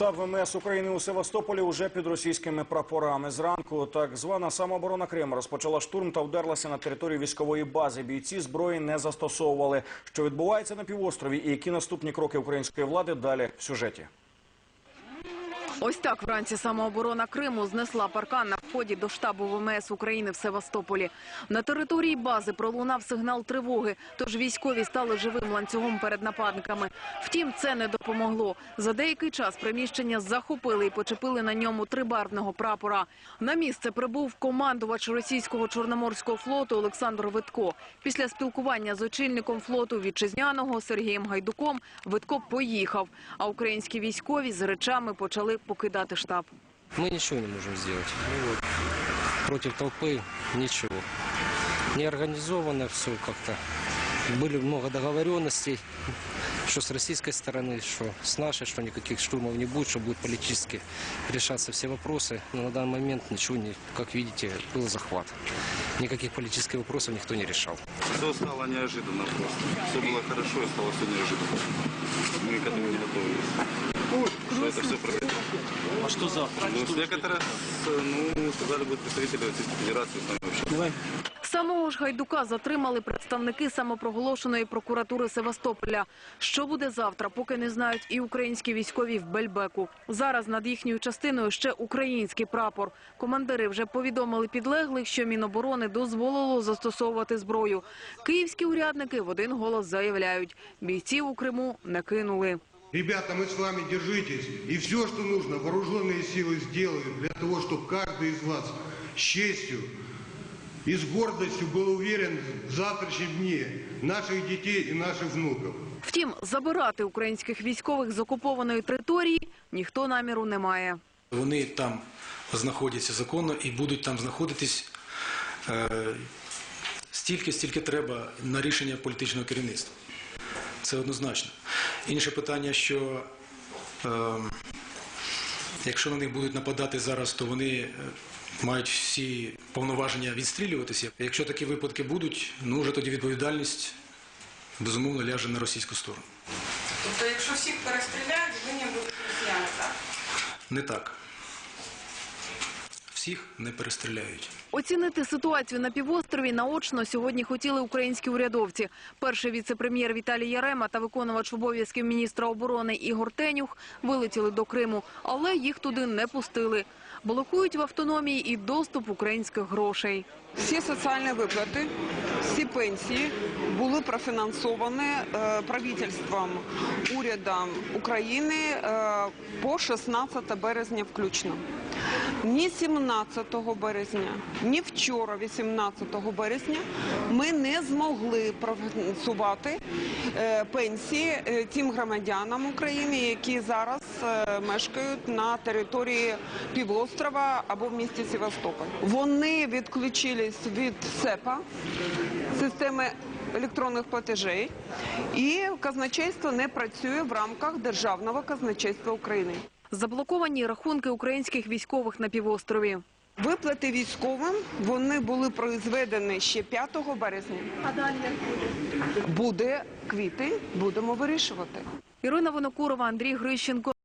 Штаб ВМС України у Севастополі уже під російськими прапорами. Зранку так звана самооборона Криму розпочала штурм та вдерлася на територію військової бази. Бійці зброї не застосовували. Що відбувається на півострові і які наступні кроки української влади далі в сюжеті. Ось так вранці самооборона Криму знесла паркан на вході до штабу ВМС України в Севастополі. На території бази пролунав сигнал тривоги, тож військові стали живим ланцюгом перед нападниками. Втім, це не допомогло. За деякий час приміщення захопили і почепили на ньому трибарвного прапора. На місце прибув командувач російського чорноморського флоту Олександр Витко. Після спілкування з очільником флоту вітчизняного Сергієм Гайдуком Витко поїхав, а українські військові з речами почали покидати штаб. Мы ничего не можем сделать. Ну вот, против толпы ничего. Не организовано все как-то. Были много договоренностей, Что с российской стороны, что с нашей, что никаких штурмов не будет, что будут политически решаться все вопросы. Но на данный момент ничего не, как видите, был захват. Никаких политических вопросов никто не решал. Все стало неожиданно просто. Все было хорошо и стало все неожиданно. Мы к этому не готовились. Что это все произойдет. А что завтра? Ну, с некоторых, ну, сказали, будут представители Российской Федерации с нами общаться. Самого ж Гайдука затримали представники самопроголошеної прокуратури Севастополя. Що буде завтра, поки не знають і українські військові в Бельбеку. Зараз над їхньою частиною ще український прапор. Командири вже повідомили підлеглих, що Міноборони дозволило застосовувати зброю. Київські урядники в один голос заявляють, бійців у Криму не кинули. Ребята, мы с вами держитесь. И все, что нужно, вооруженные силы сделают для того, чтобы каждый из вас с честью и с гордостью был уверен в завтрашнем дне наших детей и наших внуков. Втім, забирати українських військових з окупованої території ніхто наміру не має. Вони там знаходяться законно і будуть там знаходитись е, стільки, стільки треба на рішення політичного керівництва. Це однозначно. Інше питання, що е, якщо на них будуть нападати зараз, то вони е, мають всі повноваження відстрілюватися. Якщо такі випадки будуть, ну вже тоді відповідальність безумовно ляже на російську сторону. Тобто, якщо всіх перестріляють, винні будуть росіяни, так? Не так. Всіх не перестріляють. Оцінити ситуацію на півострові наочно сьогодні хотіли українські урядовці. Перший віце-прем'єр Віталій Ярема та виконувач обов'язків міністра оборони Ігор Тенюх вилетіли до Криму, але їх туди не пустили. Блокують в автономії і доступ українських грошей. Всі соціальні виплати, всі пенсії були профінансовані е, правительством, урядом України е, по 16 березня включно. Ні 17 березня, ні вчора, 18 березня, ми не змогли профінансувати е, пенсії е, тим громадянам України, які зараз е, мешкають на території півострова або в місті Севастополь. Вони відключились від СЕПа, системи електронних платежей, і казначейство не працює в рамках державного казначейства України. Заблоковані рахунки українських військових на півострові. Виплати військовим вони були произведені ще 5 березня. А далі буде квіти, будемо вирішувати. Ірина Винокурова, Андрій Грищенко.